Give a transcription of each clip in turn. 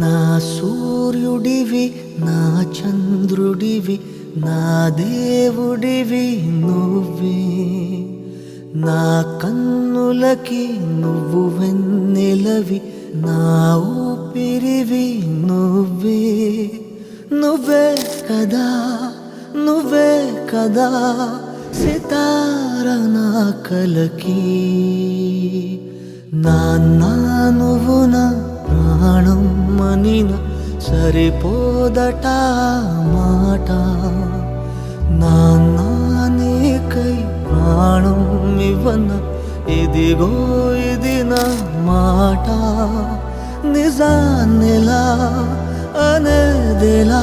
నా సూర్యుడివి నా చంద్రుడివి నా దేవుడివి నువ్వే నా కన్నులకి నువ్వు వెన్నెలవి నా ఊపిరివి నువ్వే. నువ్వే కదా నువ్వే కదా సితార నా కలకి. నాన్నా నువ్వు నా ప్రాణం మనిన సరిపోదట మాట. నా ఇవ్వన ఇదిగో ఇది నా మాట. నిజాన్నెలా అనేదిలా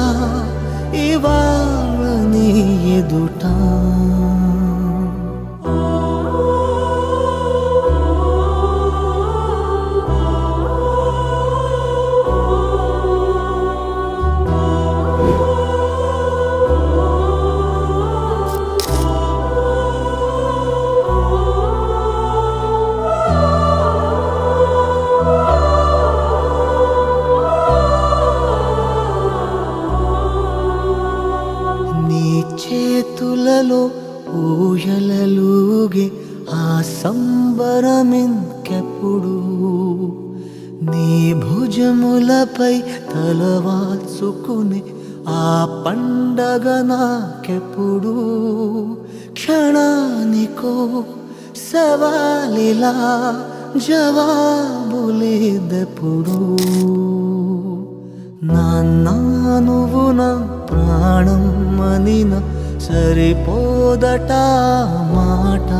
ఇవా చేతులలో ఊయలలుగే ఆ సంబరమింకెప్పుడు? నీ భుజములపై తలవాల్చుకుని ఆ పండగ నాకెప్పుడు? క్షణానికో సవాలిలా జవాబులేదెప్పుడు నాన్న నువ్వు నా ప్రాణం అనిన సరిపోదట మాట.